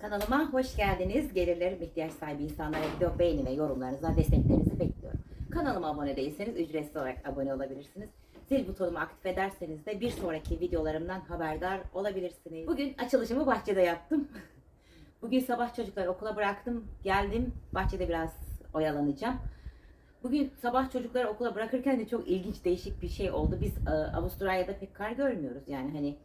Kanalıma hoş geldiniz. Gelirlerim ihtiyaç sahibi insanlara video beğeni ve yorumlarınızla desteklerinizi bekliyorum. Kanalıma abone değilseniz ücretsiz olarak abone olabilirsiniz. Zil butonumu aktif ederseniz de bir sonraki videolarımdan haberdar olabilirsiniz. Bugün açılışımı bahçede yaptım. Bugün sabah çocukları okula bıraktım. Geldim. Bahçede biraz oyalanacağım. Bugün sabah çocukları okula bırakırken de çok ilginç değişik bir şey oldu. Biz e, Avustralya'da pek kar görmüyoruz. Yani hani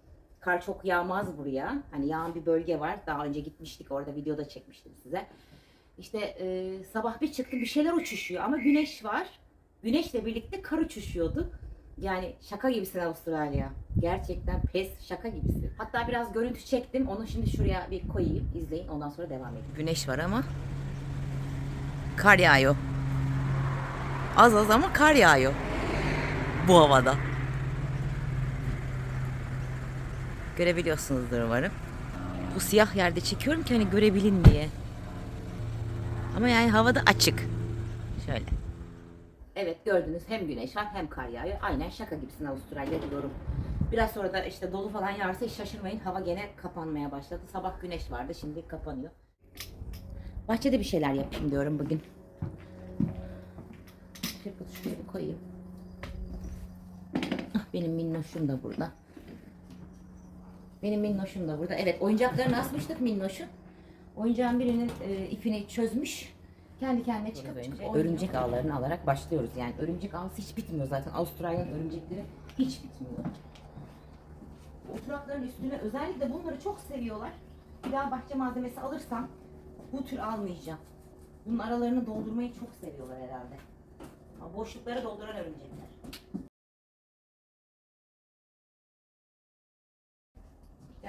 kar çok yağmaz buraya. Hani yağan bir bölge var. Daha önce gitmiştik orada videoda çekmiştim size. İşte e, sabah bir çıktım bir şeyler uçuşuyor ama güneş var. Güneşle birlikte kar uçuşuyordu. Yani şaka gibisin Avustralya. Gerçekten pes şaka gibisin. Hatta biraz görüntü çektim. Onu şimdi şuraya bir koyayım. izleyin. Ondan sonra devam edeyim. Güneş var ama kar yağıyor. Az az ama kar yağıyor. Bu havada. Görebiliyorsunuzdur umarım. Bu siyah yerde çekiyorum ki hani görebilin diye. Ama yani havada açık. Şöyle. Evet gördünüz hem güneş var hem kar yağıyor. Aynen şaka gibisin Avustralya diyorum. Biraz sonra da işte dolu falan yağarsa hiç şaşırmayın. Hava gene kapanmaya başladı. Sabah güneş vardı şimdi kapanıyor. Bahçede bir şeyler yapayım diyorum bugün. Şöyle şuraya bir koyayım. Ah, benim minnoşum da burada. Benim minnoşum da burada. Evet oyuncaklarını asmıştık minnoşun. Oyuncağın birinin e, ipini çözmüş. Kendi kendine çıkıp önce örümcek ağlarını alarak başlıyoruz. Yani örümcek ağası hiç bitmiyor zaten. Avustralya'nın örümcekleri hiç bitmiyor. Oturakların üstüne özellikle bunları çok seviyorlar. Bir daha bahçe malzemesi alırsam bu tür almayacağım. Bunun aralarını doldurmayı çok seviyorlar herhalde. Ama boşlukları dolduran örümcekler.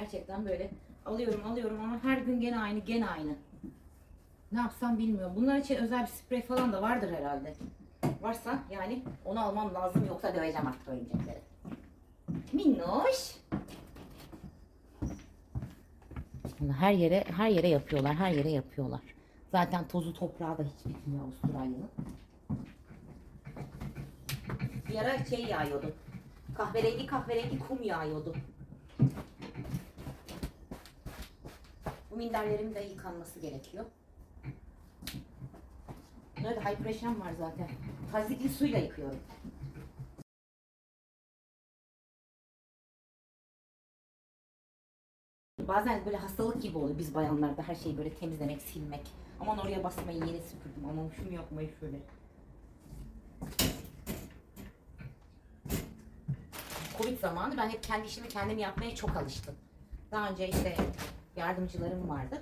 Gerçekten böyle alıyorum alıyorum ama her gün gene aynı gene aynı. Ne yapsam bilmiyorum. Bunlar için özel bir sprey falan da vardır herhalde. Varsa yani onu almam lazım yoksa döveceğim artık örümcekleri. Minnoş. Her yere her yere yapıyorlar. Her yere yapıyorlar. Zaten tozu toprağı da hiç bitmiyor Avustralya'nın. Bir ara şey yağıyordu. Kahverengi kahverengi kum yağıyordu. Bu minderlerin de yıkanması gerekiyor. Bunlarda high var zaten. Tazikli suyla yıkıyorum. Bazen böyle hastalık gibi oluyor biz bayanlarda her şeyi böyle temizlemek, silmek. Aman oraya basmayı yeni süpürdüm. Aman şunu yapmayı şöyle. Covid zamanı ben hep kendi işimi kendim yapmaya çok alıştım. Daha önce işte yardımcılarım vardı.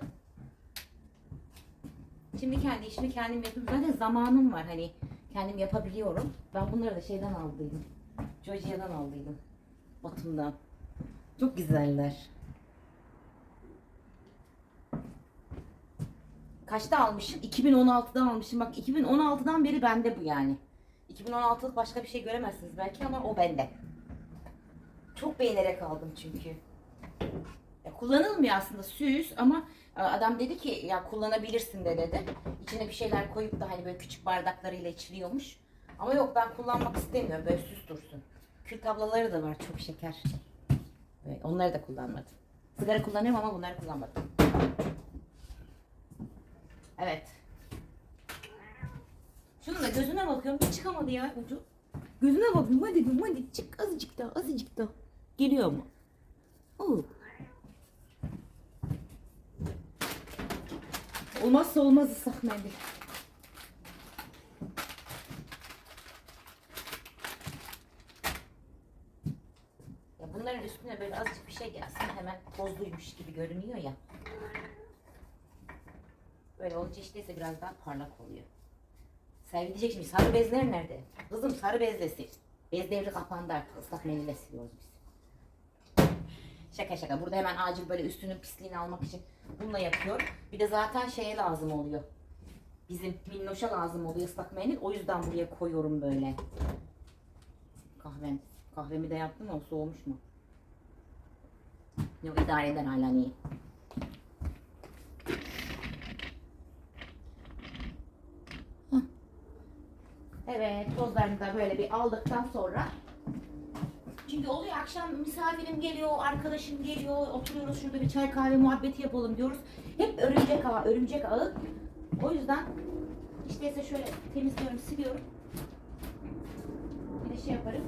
Şimdi kendi işimi kendim yapıyorum. Zaten zamanım var hani kendim yapabiliyorum. Ben bunları da şeyden aldıydım. Georgia'dan aldıydım. Batum'dan. Çok güzeller. Kaçta almışım? 2016'da almışım. Bak 2016'dan beri bende bu yani. 2016'lık başka bir şey göremezsiniz belki ama o bende. Çok beğenerek aldım çünkü. Kullanılmıyor aslında süs ama e, adam dedi ki ya kullanabilirsin de dedi. İçine bir şeyler koyup da hani böyle küçük bardaklarıyla içiliyormuş. Ama yok ben kullanmak istemiyorum böyle süs dursun. Kül tablaları da var çok şeker. Evet, onları da kullanmadım. Sigara kullanıyorum ama bunları kullanmadım. Evet. Şunun da gözüne bakıyorum hiç çıkamadı ya ucu. Gözüne bakıyorum hadi hadi çık azıcık daha azıcık daha. Geliyor mu? Oo. Olmazsa olmaz ıslak mendil. Ya bunların üstüne böyle azıcık bir şey gelsin hemen tozluymuş gibi görünüyor ya. Böyle olunca işte ise biraz daha parlak oluyor. Servi diyecek şimdi sarı bezler nerede? Kızım sarı bezle sil. Bez devri kapandı artık ıslak mendille siliyoruz biz. Şaka şaka. Burada hemen acil böyle üstünün pisliğini almak için bununla yapıyorum. Bir de zaten şeye lazım oluyor. Bizim minnoşa lazım oluyor ıslak mendil. O yüzden buraya koyuyorum böyle. Kahvem. Kahvemi de yaptım ama soğumuş mu? Yok idare eder hala iyi. Evet tozlarını da böyle bir aldıktan sonra çünkü oluyor akşam misafirim geliyor, arkadaşım geliyor, oturuyoruz şurada bir çay kahve muhabbeti yapalım diyoruz. Hep örümcek ağı, örümcek ağı. O yüzden işte şöyle temizliyorum, siliyorum. Bir de şey yaparım.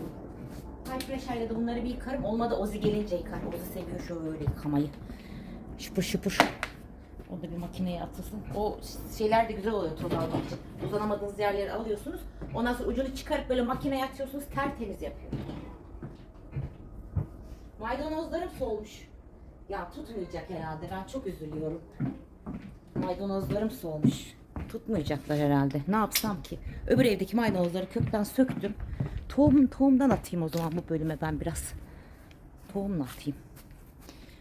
Pressure'la da bunları bir yıkarım. Olmadı Ozi gelince yıkar. Ozi seviyor şöyle yıkamayı. Şıpır şıpır. Onu da bir makineye atılsın. O şeyler de güzel oluyor toz almak için. Uzanamadığınız yerleri alıyorsunuz. Ondan sonra ucunu çıkarıp böyle makineye atıyorsunuz. Tertemiz yapıyor. Maydanozlarım solmuş. Ya tutmayacak herhalde. Ben çok üzülüyorum. Maydanozlarım solmuş. Tutmayacaklar herhalde. Ne yapsam ki? Öbür evdeki maydanozları kökten söktüm. Tohum, tohumdan atayım o zaman bu bölüme ben biraz. Tohumla atayım.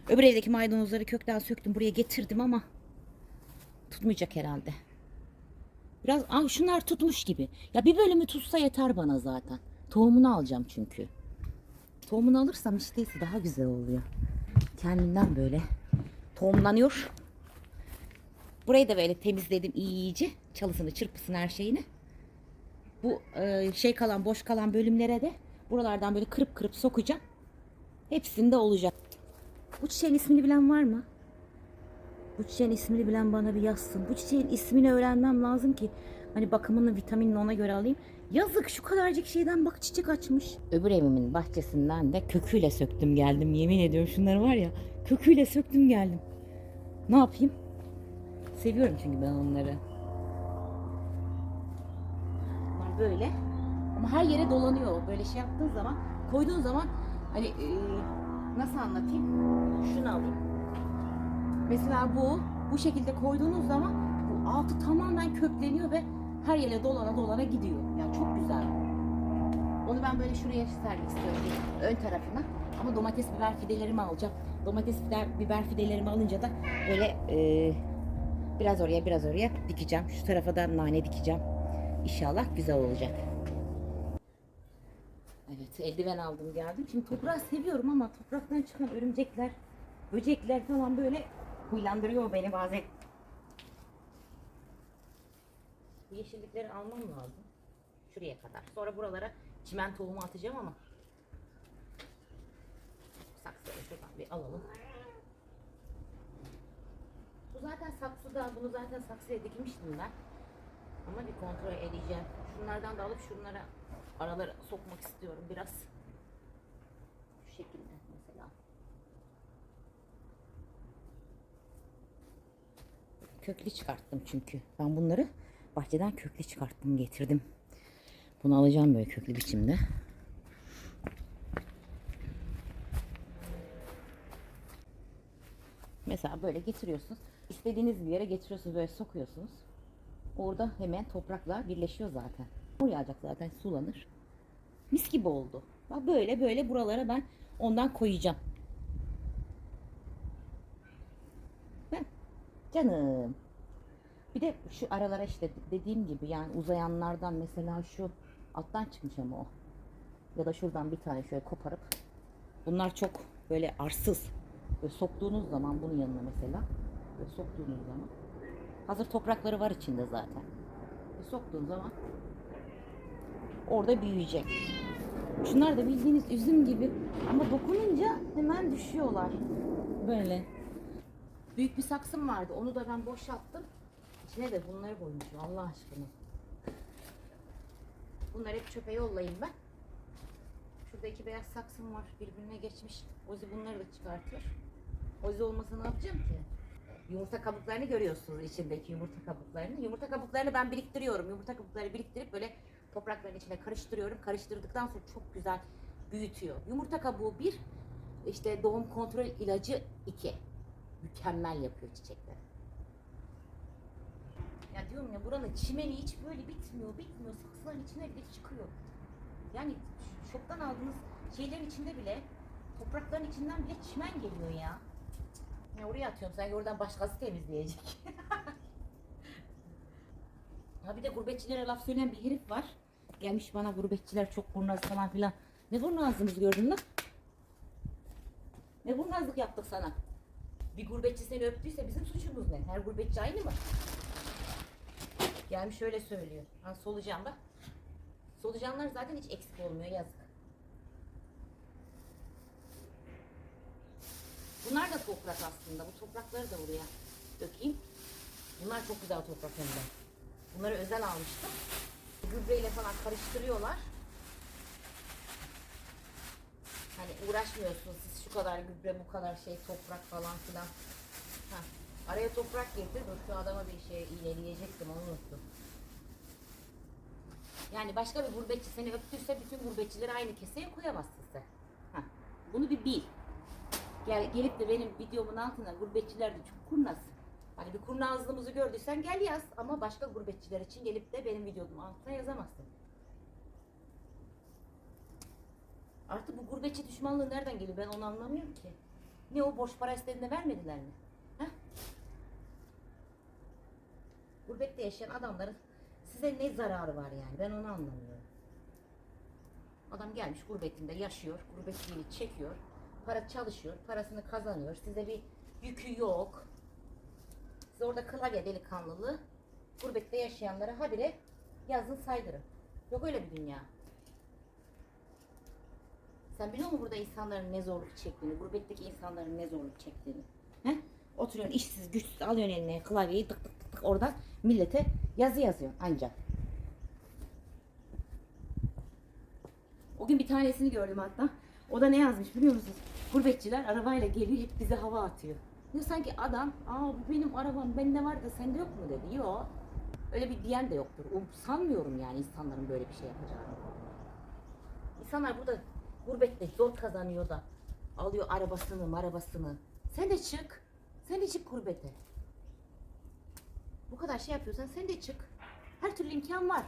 Öbür evdeki maydanozları kökten söktüm. Buraya getirdim ama tutmayacak herhalde. Biraz ah şunlar tutmuş gibi. Ya bir bölümü tutsa yeter bana zaten. Tohumunu alacağım çünkü. Tohumunu alırsam işteyse daha güzel oluyor. Kendinden böyle tohumlanıyor. Burayı da böyle temizledim iyice. Çalısını, çırpısını, her şeyini. Bu e, şey kalan, boş kalan bölümlere de buralardan böyle kırıp kırıp sokacağım. Hepsinde olacak. Bu çiçeğin ismini bilen var mı? Bu çiçeğin ismini bilen bana bir yazsın. Bu çiçeğin ismini öğrenmem lazım ki hani bakımını, vitaminini ona göre alayım. Yazık şu kadarcık şeyden bak çiçek açmış. Öbür evimin bahçesinden de köküyle söktüm geldim. Yemin ediyorum şunları var ya köküyle söktüm geldim. Ne yapayım? Seviyorum çünkü ben onları. Bunlar böyle. Ama her yere dolanıyor. Böyle şey yaptığın zaman, koyduğun zaman hani e, nasıl anlatayım? Şunu alayım. Mesela bu, bu şekilde koyduğunuz zaman bu altı tamamen kökleniyor ve her yere dolana dolana gidiyor. Yani çok güzel. Onu ben böyle şuraya sermek istiyorum. Ön tarafına. Ama domates biber fidelerimi alacağım. Domates biber, biber fidelerimi alınca da böyle e, biraz oraya biraz oraya dikeceğim. Şu tarafa da nane dikeceğim. İnşallah güzel olacak. Evet eldiven aldım geldim. Şimdi toprağı seviyorum ama topraktan çıkan örümcekler, böcekler falan böyle huylandırıyor beni bazen. Yeşillikleri almam lazım. Şuraya kadar. Sonra buralara çimen tohumu atacağım ama. Saksıları şuradan bir alalım. Bu zaten saksıda. Bunu zaten saksıya dikmiştim ben. Ama bir kontrol edeceğim. Şunlardan da alıp şunlara aralara sokmak istiyorum biraz. Şu şekilde mesela. Köklü çıkarttım çünkü. Ben bunları bahçeden köklü çıkarttım getirdim. Bunu alacağım böyle köklü biçimde. Mesela böyle getiriyorsunuz. İstediğiniz bir yere getiriyorsunuz böyle sokuyorsunuz. Orada hemen toprakla birleşiyor zaten. Yağmur yağacak zaten sulanır. Mis gibi oldu. Bak böyle böyle buralara ben ondan koyacağım. Heh, Canım. Bir de şu aralara işte dediğim gibi yani uzayanlardan mesela şu alttan çıkmış ama o. Ya da şuradan bir tane şöyle koparıp bunlar çok böyle arsız. Böyle soktuğunuz zaman bunun yanına mesela böyle soktuğunuz zaman hazır toprakları var içinde zaten. Böyle soktuğun zaman orada büyüyecek. Şunlar da bildiğiniz üzüm gibi ama dokununca hemen düşüyorlar. Böyle. Büyük bir saksım vardı. Onu da ben boşalttım. İçine de bunları koymuşum Allah aşkına. Bunları hep çöpe yollayayım ben. Şurada iki beyaz saksım var. Birbirine geçmiş. Ozi bunları da çıkartır. Ozi olmasa ne yapacağım ki? Yumurta kabuklarını görüyorsunuz içindeki yumurta kabuklarını. Yumurta kabuklarını ben biriktiriyorum. Yumurta kabuklarını biriktirip böyle toprakların içine karıştırıyorum. Karıştırdıktan sonra çok güzel büyütüyor. Yumurta kabuğu bir, işte doğum kontrol ilacı iki. Mükemmel yapıyor çiçekleri. Ya diyorum ya buranın çimeni hiç böyle bitmiyor, bitmiyor. Saksıların içine bile çıkıyor. Yani şoktan aldığınız şeylerin içinde bile, toprakların içinden bile çimen geliyor ya. Ya oraya atıyorum sanki oradan başkası temizleyecek. ha bir de gurbetçilere laf söyleyen bir herif var. Gelmiş bana gurbetçiler çok kurnaz falan filan. Ne kurnazlığımızı gördün lan? Ne kurnazlık yaptık sana? Bir gurbetçi seni öptüyse bizim suçumuz ne? Her gurbetçi aynı mı? Gelmiş şöyle söylüyor. Ha solucan bak. Solucanlar zaten hiç eksik olmuyor yazık. Bunlar da toprak aslında. Bu toprakları da buraya dökeyim. Bunlar çok güzel toprak hem de. Bunları özel almıştım. Gübreyle falan karıştırıyorlar. Hani uğraşmıyorsunuz siz şu kadar gübre bu kadar şey toprak falan filan. Ha, araya toprak getir. Dur şu adama bir şey iğneleyecektim onu unuttum. Yani başka bir gurbetçi seni öptüyse bütün gurbetçileri aynı keseye koyamazsın sen. Ha, bunu bir bil. Gel, gelip de benim videomun altına gurbetçiler de çok kurnaz. Hani bir kurnazlığımızı gördüysen gel yaz ama başka gurbetçiler için gelip de benim videomun altına yazamazsın. Artık bu gurbetçi düşmanlığı nereden geliyor ben onu anlamıyorum ki. Ne o borç para istediğinde vermediler mi? Ha? Gurbette yaşayan adamların size ne zararı var yani ben onu anlamıyorum. Adam gelmiş gurbetinde yaşıyor, gurbetliğini çekiyor, para çalışıyor, parasını kazanıyor, size bir yükü yok. Siz orada klavye delikanlılığı, gurbette yaşayanlara habire yazın saydırın. Yok öyle bir dünya. Sen biliyor musun burada insanların ne zorluk çektiğini, gurbetteki insanların ne zorluk çektiğini? He? Oturuyorsun işsiz güçsüz alıyorsun eline klavyeyi tık tık oradan millete yazı yazıyorsun ancak. O gün bir tanesini gördüm hatta. O da ne yazmış biliyor musunuz? Gurbetçiler arabayla geliyor hep bize hava atıyor. Ne sanki adam, aa bu benim arabam, bende var da sende yok mu dedi. Yok. Öyle bir diyen de yoktur. O, sanmıyorum yani insanların böyle bir şey yapacağını. İnsanlar burada gurbette zor kazanıyor da alıyor arabasını, arabasını. Sen de çık. Sen de çık gurbete. Kadar şey yapıyorsan sen de çık. Her türlü imkan var.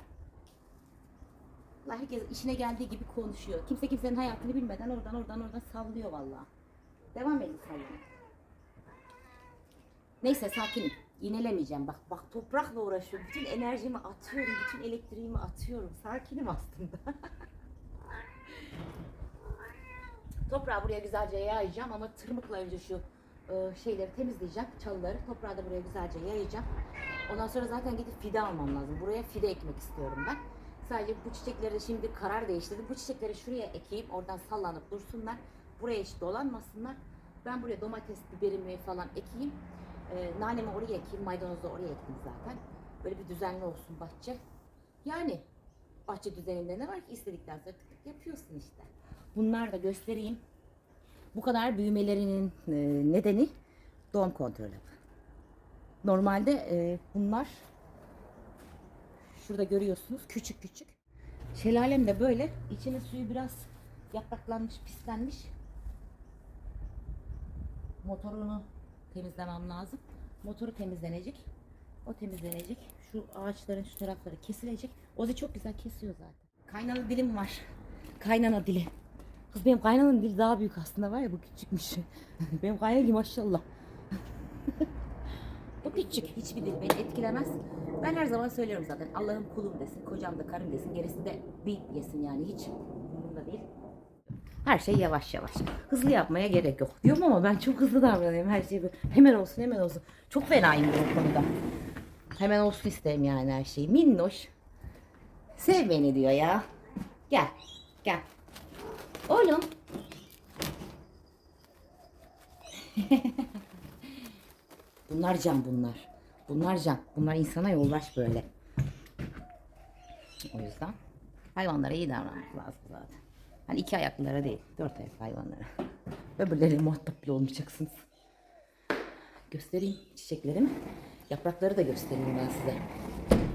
Allah herkes işine geldiği gibi konuşuyor. Kimse kimsenin hayatını bilmeden oradan oradan oradan sallıyor vallahi. Devam edin sallamaya. Neyse sakinim. İğnelemeyeceğim. Bak bak toprakla uğraşıyorum. Bütün enerjimi atıyorum. Bütün elektriğimi atıyorum. Sakinim aslında. Toprağı buraya güzelce yayacağım ama tırmıkla önce şu e, şeyleri temizleyeceğim. Çalıları. Toprağı da buraya güzelce yayacağım. Ondan sonra zaten gidip fide almam lazım. Buraya fide ekmek istiyorum ben. Sadece bu çiçekleri şimdi karar değiştirdim. Bu çiçekleri şuraya ekeyim. Oradan sallanıp dursunlar. Buraya hiç dolanmasınlar. Ben buraya domates, biberimi falan ekeyim. E, nanemi oraya ekeyim. Maydanozu da oraya ektim zaten. Böyle bir düzenli olsun bahçe. Yani bahçe düzeninde ne var ki istedikten sonra tık tık yapıyorsun işte. Bunlar da göstereyim. Bu kadar büyümelerinin e, nedeni doğum kontrolü. Normalde e, bunlar şurada görüyorsunuz küçük küçük. Şelalem de böyle. İçinin suyu biraz yapraklanmış, pislenmiş. Motorunu temizlemem lazım. Motoru temizlenecek. O temizlenecek. Şu ağaçların şu tarafları kesilecek. Ozi çok güzel kesiyor zaten. Kaynana dilim var. Kaynana dili. Kız benim kaynanın dili daha büyük aslında var ya bu küçükmüş. benim kaynanam maşallah. bu küçük. Hiçbir dil beni etkilemez. Ben her zaman söylüyorum zaten. Allah'ım kulum desin, kocam da karım desin. Gerisi de bir yesin yani hiç umurumda değil. Her şey yavaş yavaş. Hızlı yapmaya gerek yok. Diyorum ama ben çok hızlı davranıyorum. Her şey böyle hemen olsun hemen olsun. Çok fenayım bu konuda. Hemen olsun isterim yani her şeyi. Minnoş. Sev beni diyor ya. Gel. Gel. Oğlum. bunlar can bunlar. Bunlar can. Bunlar insana yoldaş böyle. O yüzden hayvanlara iyi davranmak lazım zaten. Hani iki ayaklılara değil, dört ayak hayvanlara. Öbürleriyle muhatap bile olmayacaksınız. Göstereyim çiçeklerimi. Yaprakları da göstereyim ben size.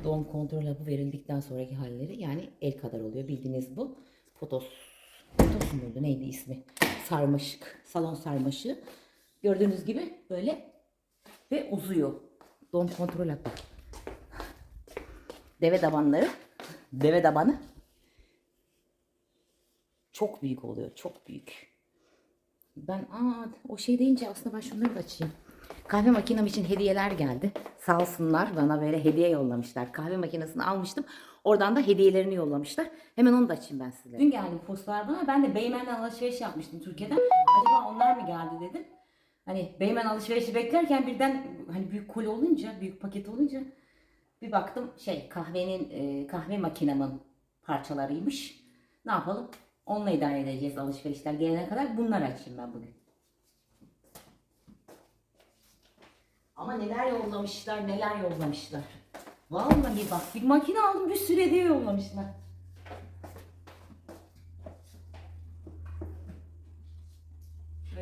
Doğum kontrol hapı verildikten sonraki halleri yani el kadar oluyor. Bildiğiniz bu. Potos. Potos muydu neydi ismi? Sarmaşık. Salon sarmaşığı. Gördüğünüz gibi böyle ve uzuyor. Doğum kontrol hapı. Deve tabanları. Deve tabanı çok büyük oluyor. Çok büyük. Ben aa, o şey deyince aslında ben şunları da açayım. Kahve makinem için hediyeler geldi. Sağ olsunlar bana böyle hediye yollamışlar. Kahve makinesini almıştım. Oradan da hediyelerini yollamışlar. Hemen onu da açayım ben size. Dün geldi postlar. Ben de Beymen'den alışveriş yapmıştım Türkiye'den. Acaba onlar mı geldi dedim. Hani Beymen alışverişi beklerken birden hani büyük koli olunca, büyük paket olunca bir baktım şey kahvenin e, kahve makinemin parçalarıymış. Ne yapalım? Onunla idare edeceğiz alışverişler gelene kadar. Bunları açayım ben bugün. Ama neler yollamışlar, neler yollamışlar. Vallahi bak bir makine aldım bir sürü hediye yollamışlar.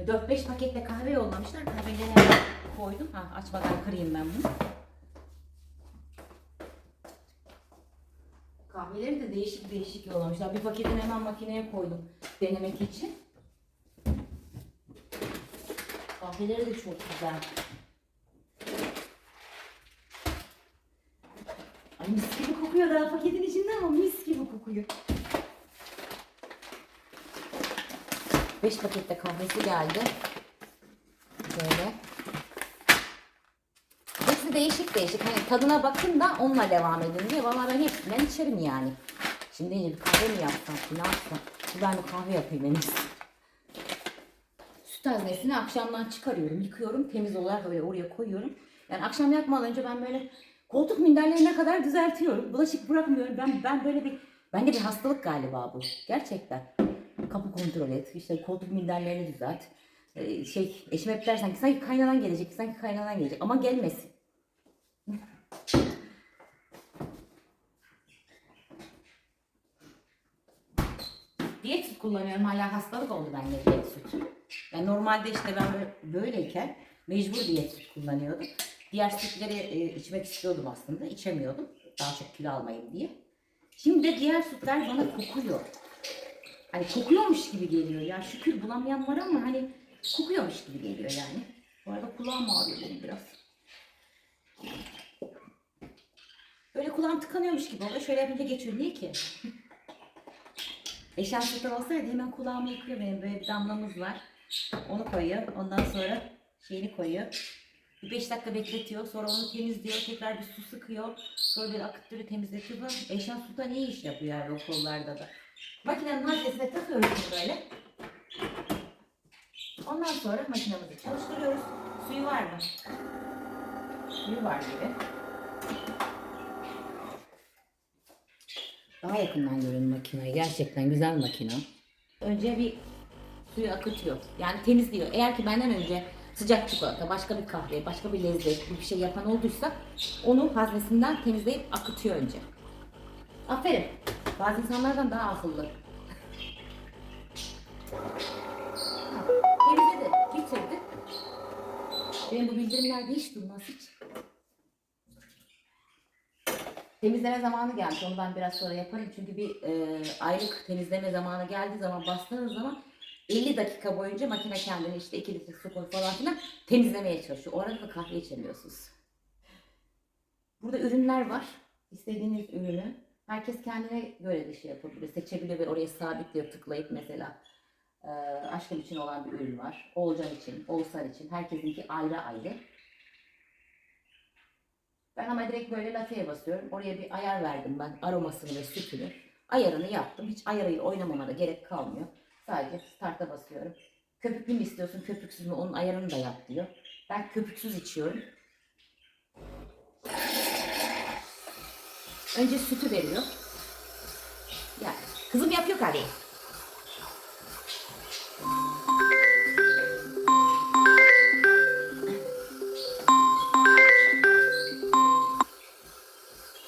4-5 pakette kahve yollamışlar. Kahveleri hemen koydum. Ha, açmadan kırayım ben bunu. Kahveleri de değişik değişik yollamışlar. Bir paketini hemen makineye koydum denemek için. Kahveleri de çok güzel. Ay mis gibi kokuyor daha paketin içinde ama mis gibi kokuyor. 5 pakette kahvesi geldi. Böyle. Hepsi değişik değişik. Hani tadına bakın da onunla devam edin diye. Valla ben hepsinden içerim yani. Şimdi yine bir kahve mi yapsam ki ne yapsam? Ben bir kahve yapayım en iyisi. Süt haznesini akşamdan çıkarıyorum, yıkıyorum. Temiz olarak böyle oraya koyuyorum. Yani akşam yatmadan önce ben böyle koltuk minderlerine kadar düzeltiyorum. Bulaşık bırakmıyorum. Ben ben böyle bir bende bir hastalık galiba bu. Gerçekten. Kapı kontrol et. işte koltuk minderlerini düzelt. Ee, şey eşim hep der sanki sanki kaynanan gelecek, sanki kaynanan gelecek ama gelmesin. Diyet süt kullanıyorum. Hala hastalık oldu bende diyet sütü. Yani normalde işte ben böyle, böyleyken mecbur diyet süt kullanıyordum. Diğer sütleri e, içmek istiyordum aslında. içemiyordum. Daha çok kilo almayayım diye. Şimdi de diğer sütler bana kokuyor. Hani kokuyormuş gibi geliyor. Ya şükür bulamayan var ama hani kokuyormuş gibi geliyor yani. Bu arada kulağım ağrıyor benim biraz. Böyle kulağım tıkanıyormuş gibi oluyor. Şöyle yapınca geçiyor. Niye ki? Eşya sütü olsaydı hemen kulağımı yıkıyor benim. Böyle bir damlamız var. Onu koyuyor. Ondan sonra şeyini koyuyor. Bir 5 dakika bekletiyor. Sonra onu temizliyor. Tekrar bir su sıkıyor. Sonra bir akıttırıyor temizletiyor. Eşya sütü ne iş yapıyor yani o kollarda da. Makinenin haznesine takıyoruz böyle. Ondan sonra makinemizi çalıştırıyoruz. Suyu var mı? Suyu var gibi. Daha yakından görün makineyi. Gerçekten güzel makine. Önce bir suyu akıtıyor. Yani temizliyor. Eğer ki benden önce sıcak çikolata, başka bir kahve, başka bir lezzet, bir şey yapan olduysa onu haznesinden temizleyip akıtıyor önce. Aferin. Bazı insanlardan daha akıllı. Temizledi, bitirdi. Benim bu bildirimlerde hiç durmaz hiç. Temizleme zamanı geldi. Onu ben biraz sonra yaparım. Çünkü bir e, aylık temizleme zamanı geldiği zaman bastığınız zaman 50 dakika boyunca makine kendini işte 2 litre su koy falan filan temizlemeye çalışıyor. O arada da kahve içemiyorsunuz. Burada ürünler var. İstediğiniz ürünü herkes kendine göre de şey yapabilir. Seçebiliyor ve oraya sabitliyor tıklayıp mesela e, aşkım için olan bir ürün var. Oğulcan için, Oğuzhan için. Herkesinki ayrı ayrı. Ben ama direkt böyle lateye basıyorum. Oraya bir ayar verdim ben aromasını ve sütünü. Ayarını yaptım. Hiç ayarıyla oynamama da gerek kalmıyor. Sadece start'a basıyorum. Köpüklü mü istiyorsun, köpüksüz mü? Onun ayarını da yap diyor. Ben köpüksüz içiyorum. Önce sütü veriyor. Ya kızım yapıyor kahveyi.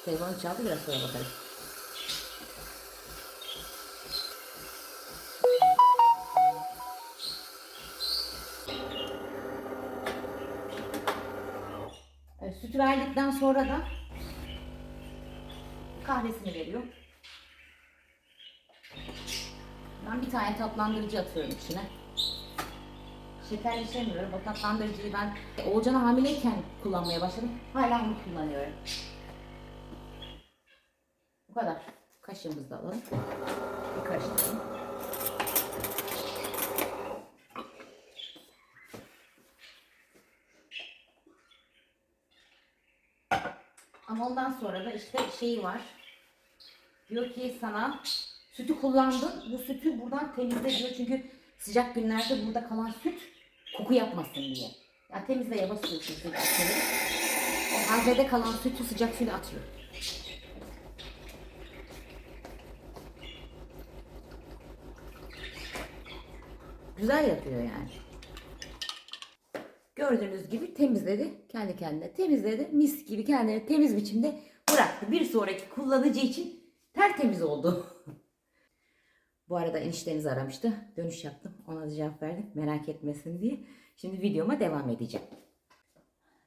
Telefon çaldı biraz sonra bakarız. Evet, sütü verdikten sonra da kahvesini veriyor. Ben bir tane tatlandırıcı atıyorum içine. Şeker içemiyorum. O tatlandırıcıyı ben Oğulcan'a hamileyken kullanmaya başladım. Hala onu kullanıyorum. Bu kadar. Kaşığımızı da alalım. Bir karıştıralım. Ama ondan sonra da işte şeyi var. Diyor ki sana sütü kullandın. Bu sütü buradan temizle diyor. Çünkü sıcak günlerde burada kalan süt koku yapmasın diye. Ya temizleye basıyorsun sütü içeri. O kalan sütü sıcak suyla atıyor. Güzel yapıyor yani. Gördüğünüz gibi temizledi. Kendi kendine temizledi. Mis gibi kendini temiz biçimde bıraktı. Bir sonraki kullanıcı için tertemiz oldu. Bu arada enişteniz aramıştı. Dönüş yaptım. Ona da cevap verdim. Merak etmesin diye. Şimdi videoma devam edeceğim.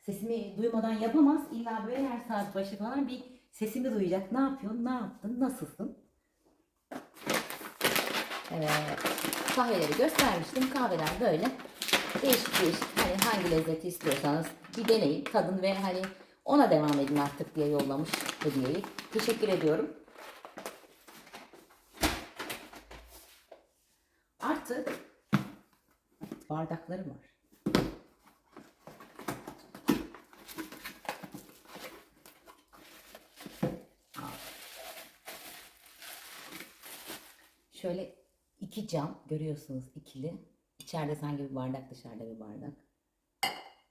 Sesimi duymadan yapamaz. İlla böyle her saat başı falan bir sesimi duyacak. Ne yapıyorsun? Ne yaptın? Nasılsın? Evet. Kahveleri göstermiştim. Kahveler böyle değişik değişik hani hangi lezzeti istiyorsanız bir deneyin, tadın ve hani ona devam edin artık diye yollamış hediyeyi. Teşekkür ediyorum. Artık bardaklarım var. Şöyle iki cam görüyorsunuz ikili. İçeride sanki bir bardak dışarıda bir bardak.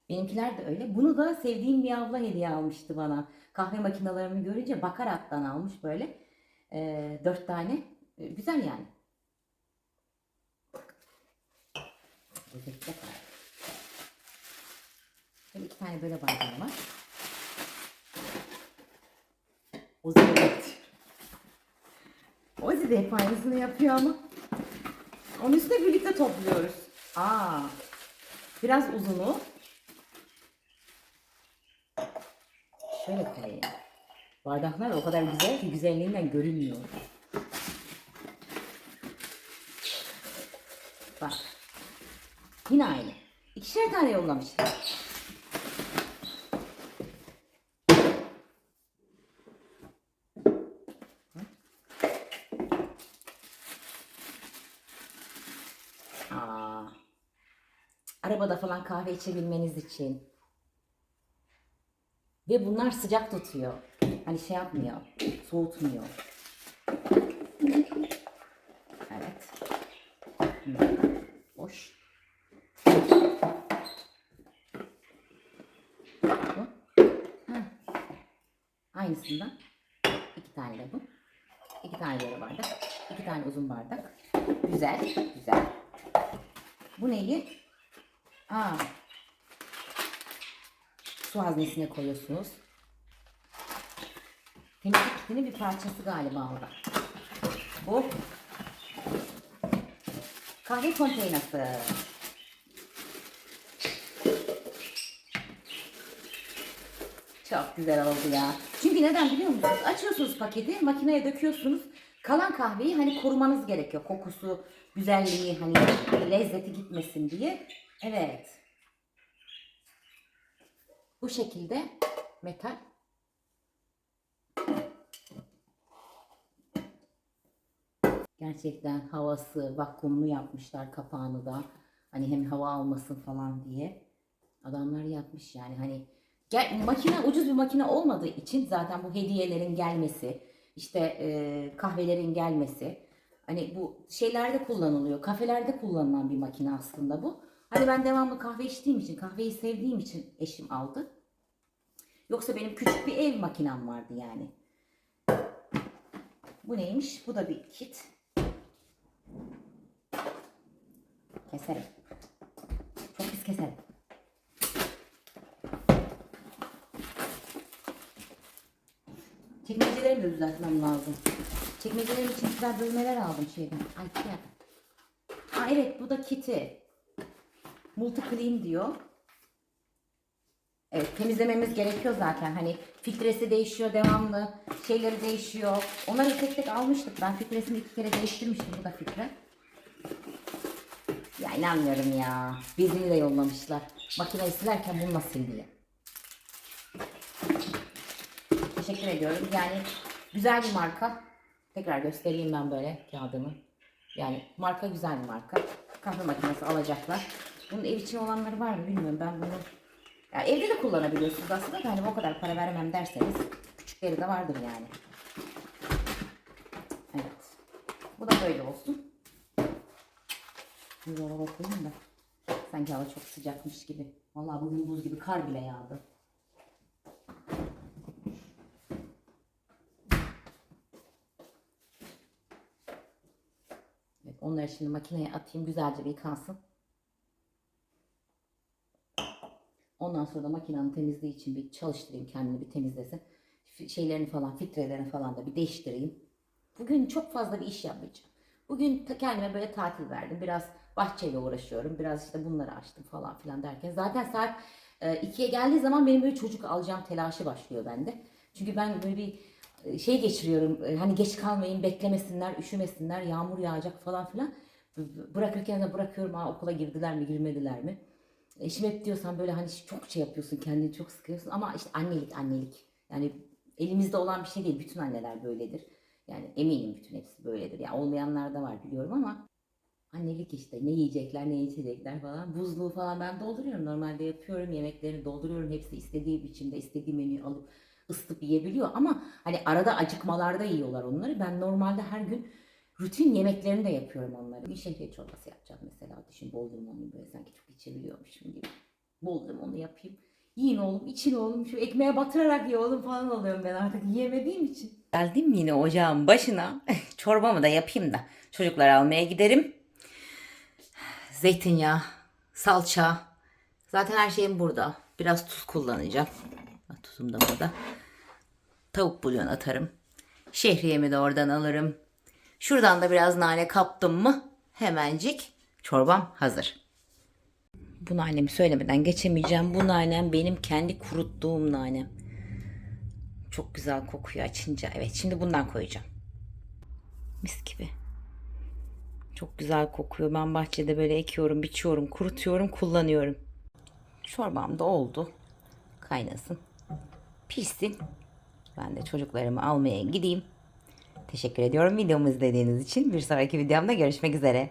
Benimkiler de öyle. Bunu da sevdiğim bir abla hediye almıştı bana. Kahve makinalarını görünce bakarattan almış böyle. Ee, dört tane. Ee, güzel yani. Lezzetli kahve. Böyle iki tane böyle bardağım var. Ozi bekliyor. Ozi de hep aynısını yapıyor ama. Onun üstüne birlikte topluyoruz. Aa, biraz uzunu. Şöyle koyayım. Bardaklar o kadar güzel ki güzelliğinden görünmüyor. Bak. Yine aynı. İkişer tane yollamışlar. Aa, arabada falan kahve içebilmeniz için. Ve bunlar sıcak tutuyor. Hani şey yapmıyor, soğutmuyor. Evet. Hı, Boş. Bu. Ha. Aynısından iki tane de bu. İki tane böyle bardak. iki tane uzun bardak. Güzel, güzel. Bu neyi? Aa. Su haznesine koyuyorsunuz. Temizlik kitinin bir parçası galiba o. Bu. Kahve konteynası. Çok güzel oldu ya. Çünkü neden biliyor musunuz? Açıyorsunuz paketi, makineye döküyorsunuz. Kalan kahveyi hani korumanız gerekiyor. Kokusu, güzelliği, hani lezzeti gitmesin diye. Evet. Bu şekilde metal. Gerçekten havası vakumlu yapmışlar kapağını da. Hani hem hava almasın falan diye. Adamlar yapmış yani hani Gel, makine ucuz bir makine olmadığı için zaten bu hediyelerin gelmesi, işte e, kahvelerin gelmesi, hani bu şeylerde kullanılıyor, kafelerde kullanılan bir makine aslında bu. Hani ben devamlı kahve içtiğim için, kahveyi sevdiğim için eşim aldı. Yoksa benim küçük bir ev makinem vardı yani. Bu neymiş? Bu da bir kit. Keserim. Çok pis keserim. Çekmecelerimi de düzeltmem lazım. Çekmecelerim için güzel bölmeler aldım şeyden. Ikea. Aa evet bu da kiti. Multi clean diyor. Evet temizlememiz gerekiyor zaten. Hani filtresi değişiyor devamlı. Şeyleri değişiyor. Onları tek tek almıştık. Ben filtresini iki kere değiştirmiştim. Bu da filtre. Ya inanmıyorum ya. Bezini de yollamışlar. Makineyi silerken bununla sil diye. Teşekkür ediyorum. Yani güzel bir marka. Tekrar göstereyim ben böyle kağıdımı. Yani marka güzel bir marka. Kahve makinesi alacaklar. Bunun ev için olanları var mı bilmiyorum. Ben bunu ya evde de kullanabiliyorsunuz aslında da hani o kadar para vermem derseniz küçükleri de vardır yani. Evet. Bu da böyle olsun. Bir dolaba koyayım da. Sanki hava çok sıcakmış gibi. Vallahi bugün buz gibi kar bile yağdı. Evet, onları şimdi makineye atayım güzelce bir yıkansın. Ondan sonra da makinenin temizliği için bir çalıştırayım kendini bir temizlesin. Şeylerini falan filtrelerini falan da bir değiştireyim. Bugün çok fazla bir iş yapmayacağım. Bugün kendime böyle tatil verdim. Biraz bahçeyle uğraşıyorum. Biraz işte bunları açtım falan filan derken. Zaten saat e, ikiye geldiği zaman benim böyle çocuk alacağım telaşı başlıyor bende. Çünkü ben böyle bir e, şey geçiriyorum. e, Hani geç kalmayın, beklemesinler, üşümesinler, yağmur yağacak falan filan. Bırakırken de bırakıyorum. Ha, okula girdiler mi, girmediler mi? Eşim hep diyorsan böyle hani çok şey yapıyorsun, kendini çok sıkıyorsun. Ama işte annelik, annelik. Yani elimizde olan bir şey değil. Bütün anneler böyledir. Yani eminim bütün hepsi böyledir. Ya olmayanlar da var biliyorum ama annelik işte ne yiyecekler ne içecekler falan. Buzluğu falan ben dolduruyorum. Normalde yapıyorum. Yemeklerini dolduruyorum. Hepsi istediği biçimde istediği menüyü alıp ısıtıp yiyebiliyor. Ama hani arada acıkmalarda yiyorlar onları. Ben normalde her gün rutin yemeklerini de yapıyorum onları. Bir şehriye çorbası yapacağım mesela. Düşün bol limonlu böyle sanki çok içebiliyormuşum gibi. Bol limonlu yapayım. Yiyin oğlum, için oğlum, şu ekmeğe batırarak ye oğlum falan oluyorum ben artık yiyemediğim için. Geldim yine ocağın başına. Çorbamı da yapayım da çocukları almaya giderim. Zeytinyağı, salça. Zaten her şeyim burada. Biraz tuz kullanacağım. Tuzum da burada. Tavuk bulyon atarım. Şehriyemi de oradan alırım. Şuradan da biraz nane kaptım mı hemencik çorbam hazır. Bu nanemi söylemeden geçemeyeceğim. Bu nanem benim kendi kuruttuğum nanem. Çok güzel kokuyor açınca. Evet şimdi bundan koyacağım. Mis gibi. Çok güzel kokuyor. Ben bahçede böyle ekiyorum, biçiyorum, kurutuyorum, kullanıyorum. Çorbam da oldu. Kaynasın. Pişsin. Ben de çocuklarımı almaya gideyim. Teşekkür ediyorum videomu izlediğiniz için. Bir sonraki videomda görüşmek üzere.